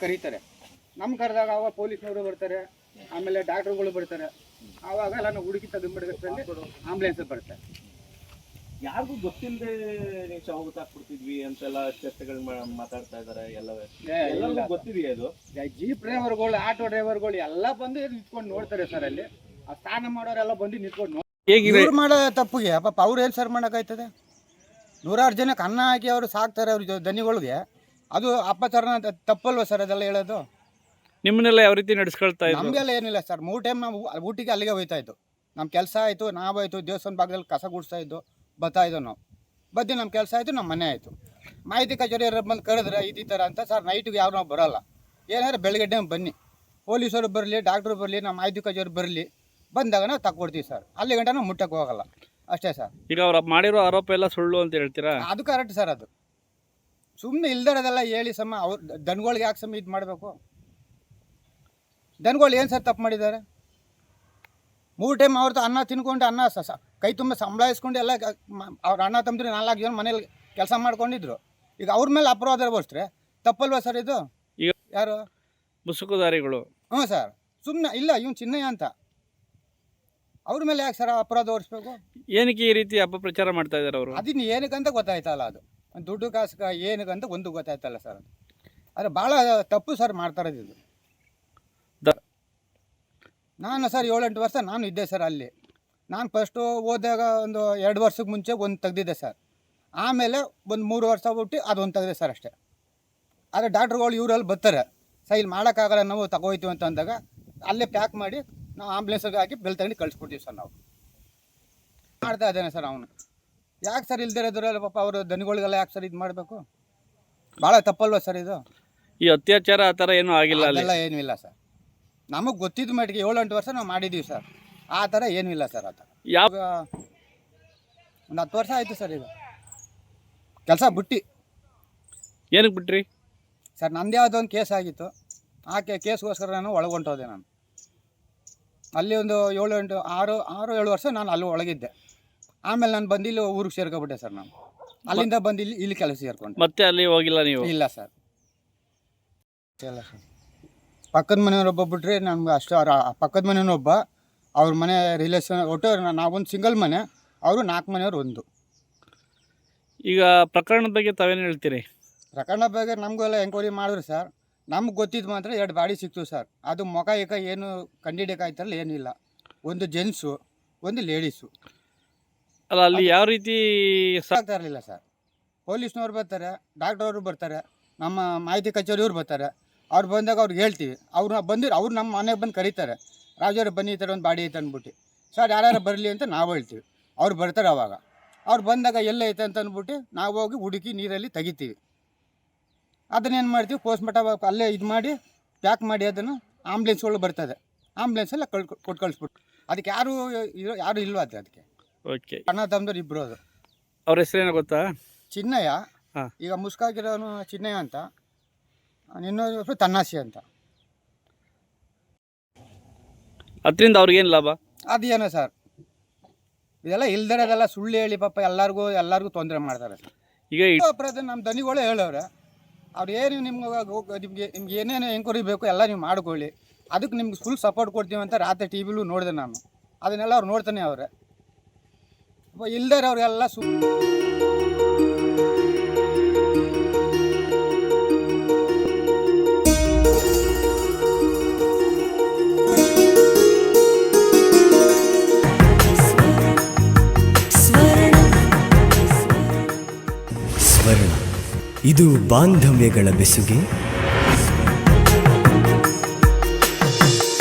ಕರೀತಾರೆ. ನಮ್ಮ ಕರೆದಾಗ ಅವಾಗ ಪೊಲೀಸ್ನವರು ಬರ್ತಾರೆ ಆಮೇಲೆ ಡಾಕ್ಟರ್ಗಳು ಬರ್ತಾರೆ. ಆವಾಗ ಎಲ್ಲ ನಾವು ಹುಡುಕಿ ತೆಗೆದ್ಬಿಡೋದ್ರಲ್ಲಿ ಆಂಬುಲೆನ್ಸ್ ಬರುತ್ತೆ ಯಾರಿಗೂ ಗೊತ್ತಿಲ್ಲದೆ ನೀವು ಶವ ಗೊತ್ತಾಗ್ಬಿಡ್ತಿದ್ವಿ ಅಂತೆಲ್ಲ ಚರ್ಚೆಗಳು ಮಾತಾಡ್ತಾ ಇದಾರೆ ಎಲ್ಲವೇ? ಎಲ್ಲರಿಗೂ ಗೊತ್ತಿದೆಯಾ ಅದು ಜೀಪ್ ಡ್ರೈವರ್ಗಳು ಆಟೋ ಡ್ರೈವರ್ಗಳು ಎಲ್ಲ ಬಂದು ನಿಂತ್ಕೊಂಡು ನೋಡ್ತಾರೆ ಸರ್ ಅಲ್ಲಿ. ಆ ಸ್ನಾನ ಮಾಡೋರೆಲ್ಲ ಬಂದು ನಿಂತ್ಕೊಂಡು ನೋಡಿ ಹೇಗಿದೆ? ಮಾಡೋ ತಪ್ಪಿಗೆ ಪಾಪ ಅವ್ರು ಏನು ಸರ್ ಮಾಡೋಕ್ಕಾಯ್ತದೆ ನೂರಾರು ಜನಕ್ಕೆ ಅನ್ನ ಹಾಕಿ ಅವರು ಸಾಕ್ತಾರೆ ಅವ್ರ ಜೊ- ದನಿಗಳಿಗೆ. ಅದು ಅಪಚಾರನ ತ- ತಪ್ಪಲ್ವ ಸರ್ ಅದೆಲ್ಲ ಹೇಳೋದು? ನಿಮ್ಮನ್ನೆಲ್ಲ ಯಾವ ರೀತಿ ನಡೆಸ್ಕೊಳ್ತಾ ಇದ್ರು? ನಮಗೆಲ್ಲ ಏನಿಲ್ಲ ಸರ್. ಮೂರು ಟೈಮ್ ನಾವು ಊಟಕ್ಕೆ ಊಟಿಗೆ ಅಲ್ಲಿಗೆ ಹೋಯ್ತಾ ಇದ್ದು. ನಮ್ಮ ಕೆಲಸ ಆಯಿತು ನಾವಾಯಿತು ದೇವಸ್ಥಾನ ಭಾಗದಲ್ಲಿ ಕಸ ಗುಡಿಸ್ತಾ ಇದ್ದು ಬರ್ತಾ ಇದ್ದೋ ನಾವು. ಬದ್ದು ನಮ್ಮ ಕೆಲಸ ಆಯಿತು ನಮ್ಮ ಮನೆ ಆಯಿತು. ಮಾಹಿತಿ ಕಚೇರಿ ಬಂದು ಕರೆದ್ರೆ ಈ ಥರ ಅಂತ ಸರ್ ನೈಟಿಗೆ ಯಾರು ನಾವು ಬರೋಲ್ಲ. ಏನಾದ್ರೆ ಬೆಳಗ್ಗೆ ಟೈಮ್ ಬನ್ನಿ. ಪೊಲೀಸರು ಬರಲಿ ಡಾಕ್ಟ್ರು ಬರಲಿ ನಮ್ಮ ಮಾಹಿತಿ ಕಚೇರಿ ಬರಲಿ ಬಂದಾಗ ನಾವು ತಕ್ಕೊಡ್ತೀವಿ ಸರ್. ಅಲ್ಲಿ ಗಂಟ ನಾವು ಮುಟ್ಟಕ್ಕೆ ಹೋಗಲ್ಲ. ಅಷ್ಟೇ ಸರ್. ಈಗ ಅವ್ರು ಮಾಡಿರೋ ಆರೋಪ ಎಲ್ಲ ಸುಳ್ಳು ಅಂತ ಹೇಳ್ತೀರಾ? ಅದು ಕರೆಕ್ಟ್ ಸರ್ ಅದು. ಸುಮ್ಮನೆ ಇಲ್ದಿರೋದೆಲ್ಲ ಹೇಳಿ ಸಮ ಅವ್ರು ದನಗಳಿಗೆ ಯಾಕೆ ಸಮ ಇದು ಮಾಡಬೇಕು? ದನಗಳು ಏನು ಸರ್ ತಪ್ಪು ಮಾಡಿದ್ದಾರೆ? ಮೂರು ಟೈಮ್ ಅವ್ರದ್ದು ಅನ್ನ ತಿನ್ಕೊಂಡು ಅನ್ನ ಸ ಕೈ ತುಂಬ ಸಂಬಳ ಇಸ್ಕೊಂಡು ಎಲ್ಲ ಅವ್ರ ಅಣ್ಣ ತಮ್ಮದ್ರೆ ನಾಲ್ಕು ಜನ ಮನೇಲಿ ಕೆಲಸ ಮಾಡ್ಕೊಂಡಿದ್ರು. ಈಗ ಅವ್ರ ಮೇಲೆ ಅಪರಾಧ ಬರ್ಸ್ರೆ ತಪ್ಪಲ್ವಾ ಸರ್ ಇದು? ಈಗ- ಯಾರು? ಮುಸುಕುದಾರಿಗಳು ಹ್ಞೂ ಸರ್. ಸುಮ್ಮನೆ ಇಲ್ಲ ಇವ್ನು ಚಿನ್ನಯ್ಯ ಅಂತ. ಅವ್ರ ಮೇಲೆ ಯಾಕೆ ಸರ್ ಅಪರಾಧ ಓಡಿಸ್ಬೇಕು ಏನಕ್ಕೆ ಈ ರೀತಿ ಅಪಪ್ರಚಾರ ಮಾಡ್ತಾ ಇದ್ದಾರೆ ಅವರು? ಅದಿನ್ನು ಏನಕ್ಕಂತ ಗೊತ್ತಾಯ್ತಲ್ಲ ಅದು. ದುಡ್ಡು ಕಾಸು ಅಂತ ಒಂದು ಗೊತ್ತಾಯ್ತಲ್ಲ ಸರ್ ಅದು. ಆದರೆ ಭಾಳ ತಪ್ಪು ಸರ್ ಮಾಡ್ತಾ ಇದು. ನಾನು ಸರ್ ಏಳೆಂಟು ವರ್ಷ ನಾನು ಇದ್ದೆ ಸರ್ ಅಲ್ಲಿ. ನಾನು ಫಸ್ಟು ಹೋದಾಗ ಒಂದು ಎರಡು ವರ್ಷಕ್ಕೆ ಮುಂಚೆ ಒಂದು ತೆಗ್ದಿದ್ದೆ ಸರ್. ಆಮೇಲೆ ಒಂದು ಮೂರು ವರ್ಷ ಬಿಟ್ಟು ಅದೊಂದು ತೆಗ್ದೆ ಸರ್ ಅಷ್ಟೇ. ಆದರೆ ಡಾಕ್ಟ್ರುಗಳು ಇವರಲ್ಲಿ ಬರ್ತಾರೆ. ಸರ್ ಇಲ್ಲಿ ಮಾಡೋಕ್ಕಾಗಲ್ಲ ನಾವು ತಗೋಯ್ತೀವಿ ಅಂತ ಅಂದಾಗ ಅಲ್ಲೇ ಪ್ಯಾಕ್ ಮಾಡಿ ನಾವು ಆಂಬುಲೆನ್ಸ್ಗೆ ಹಾಕಿ ಬೆಲ್ ತಗೊಂಡು ಕಳಿಸ್ಕೊಡ್ತೀವಿ ಸರ್ ನಾವು. ಮಾಡ್ತಾ ಇದ್ದೇನೆ ಸರ್ ಅವನು. ಯಾಕೆ ಸರ್ ಇಲ್ದಿರೋದ್ರಲ್ಲ ಪಾಪ ಅವರು ದನಿಗಳಿಗೆಲ್ಲ ಯಾಕೆ ಸರ್ ಇದು ಮಾಡಬೇಕು? ಭಾಳ ತಪ್ಪಲ್ವಾ ಸರ್ ಇದು? ಈ ಅತ್ಯಾಚಾರ ಆ ಥರ ಏನೂ ಆಗಿಲ್ಲ ಅಲ್ಲಿ. ಅದೆಲ್ಲ ಏನೂ ಇಲ್ಲ ಸರ್. ನಮಗೆ ಗೊತ್ತಿದ್ದ ಮಟ್ಟಿಗೆ ಏಳೆಂಟು ವರ್ಷ ನಾವು ಮಾಡಿದ್ದೀವಿ ಸರ್. ಆ ಥರ ಏನೂ ಇಲ್ಲ ಸರ್ ಆ ಥರ. ಯಾವ ಈಗ ಒಂದು ಹತ್ತು ವರ್ಷ ಆಯಿತು ಸರ್ ಈಗ. ಕೆಲಸ ಬಿಟ್ಟು. ಏನಕ್ಕೆ ಬಿಟ್ರಿ? ಸರ್ ನಂದು ಯಾವುದೋ ಒಂದು ಕೇಸ್ ಆಗಿತ್ತು. ಆ ಕೇಸ್ಗೋಸ್ಕರ ನಾನು ಒಳಗೊಂಟೋದೆ ನಾನು. ಅಲ್ಲಿ ಒಂದು ಏಳು ಎಂಟು ಆರು ಆರು ಏಳು ವರ್ಷ ನಾನು ಅಲ್ಲಿ ಒಳಗಿದ್ದೆ. ಆಮೇಲೆ ನಾನು ಬಂದು ಇಲ್ಲಿ ಊರಿಗೆ ಸೇರ್ಕೊಬಿಟ್ಟೆ ಸರ್ ನಾನು. ಅಲ್ಲಿಂದ ಬಂದು ಇಲ್ಲಿ ಇಲ್ಲಿ ಕೆಲಸ ಸೇರ್ಕೊಂಡೆ. ಮತ್ತೆ ಅಲ್ಲಿ ಹೋಗಿಲ್ಲ ನೀವು? ಇಲ್ಲ ಸರ್. ಇಲ್ಲ ಸರ್. ಪಕ್ಕದ ಮನೆಯವ್ರೊಬ್ಬ ಬಿಟ್ರೆ ನಮ್ಗೆ ಅಷ್ಟು ಅವ್ರ ಪಕ್ಕದ ಮನೆಯವ್ರೊಬ್ಬ ಅವ್ರ ಮನೆ ರಿಲೇಷನ್ ಒಟ್ಟು ನಾವೊಂದು ಸಿಂಗಲ್ ಮನೆ ಅವರು ನಾಲ್ಕು ಮನೆಯವ್ರು ಒಂದು. ಈಗ ಪ್ರಕರಣದ ಬಗ್ಗೆ ತಾವೇನು ಹೇಳ್ತೀರಿ? ಪ್ರಕರಣ ಬಗ್ಗೆ ನಮಗೂ ಎಲ್ಲ ಎಂಕ್ವೈರಿ ಮಾಡಿದ್ರು ಸರ್. ನಮ್ಗೆ ಗೊತ್ತಿದ್ದು ಮಾತ್ರ ಎರಡು ಬಾಡಿ ಸಿಕ್ತು ಸರ್. ಅದು ಮೊಕ ಏಕ ಏನು ಕಂಡಿಡಿಯೋಕ್ಕಾಯ್ತಲ್ಲ ಏನಿಲ್ಲ. ಒಂದು ಜೆಂಟ್ಸು ಒಂದು ಲೇಡೀಸು ಅಲ್ಲ ಅಲ್ಲಿ ಯಾವ ರೀತಿ ಸ- ಆಗ್ತಾ ಇರಲಿಲ್ಲ ಸರ್. ಪೊಲೀಸ್ನವ್ರು ಬರ್ತಾರೆ ಡಾಕ್ಟರ್ ಅವರು ಬರ್ತಾರೆ ನಮ್ಮ ಮಾಹಿತಿ ಕಚೇರಿಯವ್ರು ಬರ್ತಾರೆ. ಅವ್ರು ಬಂದಾಗ ಅವ್ರಿಗೆ ಹೇಳ್ತೀವಿ. ಅವ್ರು ಬಂದಿರು ಅವ್ರು ನಮ್ಮ ಮನೆಗೆ ಬಂದು ಕರೀತಾರೆ. ರಾಜವ್ರು ಬನ್ನಿ ಈ ಥರ ಒಂದು ಬಾಡಿ ಐತೆ ಅಂದ್ಬಿಟ್ಟು. ಸರ್ ಯಾರ್ಯಾರು ಬರಲಿ ಅಂತ ನಾವು ಹೇಳ್ತೀವಿ. ಅವ್ರು ಬರ್ತಾರೆ ಅವಾಗ. ಅವ್ರು ಬಂದಾಗ ಎಲ್ಲ ಐತೆ ಅಂತ ಅಂದ್ಬಿಟ್ಟು ನಾವು ಹೋಗಿ ಹುಡುಕಿ ನೀರಲ್ಲಿ ತೆಗಿತೀವಿ. ಅದನ್ನೇನು ಮಾಡ್ತೀವಿ? ಪೋಸ್ಟ್ಮಾರ್ಟಮ್ ಅಲ್ಲೇ ಇದು ಮಾಡಿ ಪ್ಯಾಕ್ ಮಾಡಿ ಅದನ್ನು ಆಂಬ್ಲೆನ್ಸ್ಗಳು ಬರ್ತದೆ. ಆಂಬ್ಲೆನ್ಸೆಲ್ಲ ಕಳ್ ಕೊಟ್ಟು ಕಳಿಸ್ಬಿಟ್ಟು. ಅದಕ್ಕೆ ಯಾರು ಇರೋ ಯಾರು ಇಲ್ವಾ ಅದು ಅದಕ್ಕೆ ಓಕೆ ಅಣ್ಣ ತಮ್ಮದವ್ರು ಇಬ್ಬರು ಅದು ಅವ್ರ ಹೆಸರೇನೋ ಗೊತ್ತಾ? ಚಿನ್ನಯ್ಯ? ಹಾ. ಈಗ ಮುಸ್ಕಾಗಿರೋನು ಚಿನ್ನಯ್ಯ ಅಂತ. ಇನ್ನೊಂದು ಹೆಸರು ತನ್ನಾಸಿ ಅಂತ. ಅದರಿಂದ ಅವ್ರಿಗೇನು ಲಾಭ? ಅದೇನೋ ಸರ್. ಇದೆಲ್ಲ ಇಲ್ದಿರೋದೆಲ್ಲ ಸುಳ್ಳು ಹೇಳಿ ಪಾಪ ಎಲ್ಲರಿಗೂ ಎಲ್ಲರಿಗೂ ತೊಂದರೆ ಮಾಡ್ತಾರೆ ಸರ್. ಈಗ ಅಪರಾಧ ನಮ್ಮ ದನಿಗಳೇ ಹೇಳೋರೆ ಅವ್ರು ಏನು ನಿಮ್ಗೆ ನಿಮಗೆ ನಿಮ್ಗೆ ಏನೇನು ಎಂಕ್ವೈರಿ ಬೇಕು ಎಲ್ಲ ನೀವು ಮಾಡ್ಕೊಳ್ಳಿ. ಅದಕ್ಕೆ ನಿಮ್ಗೆ ಫುಲ್ ಸಪೋರ್ಟ್ ಕೊಡ್ತೀವಿ ಅಂತ ರಾತ್ರಿ ಟಿ ವಿಲೂ ನೋಡಿದೆ ನಾನು. ಅದನ್ನೆಲ್ಲ ಅವ್ರು ನೋಡ್ತಾನೆ ಅವ್ರೆ. ಇಲ್ದೇ ಅವ್ರಿಗೆಲ್ಲ ಸು ಇದು ಬಾಂಧವ್ಯಗಳ ಬೆಸುಗೆ.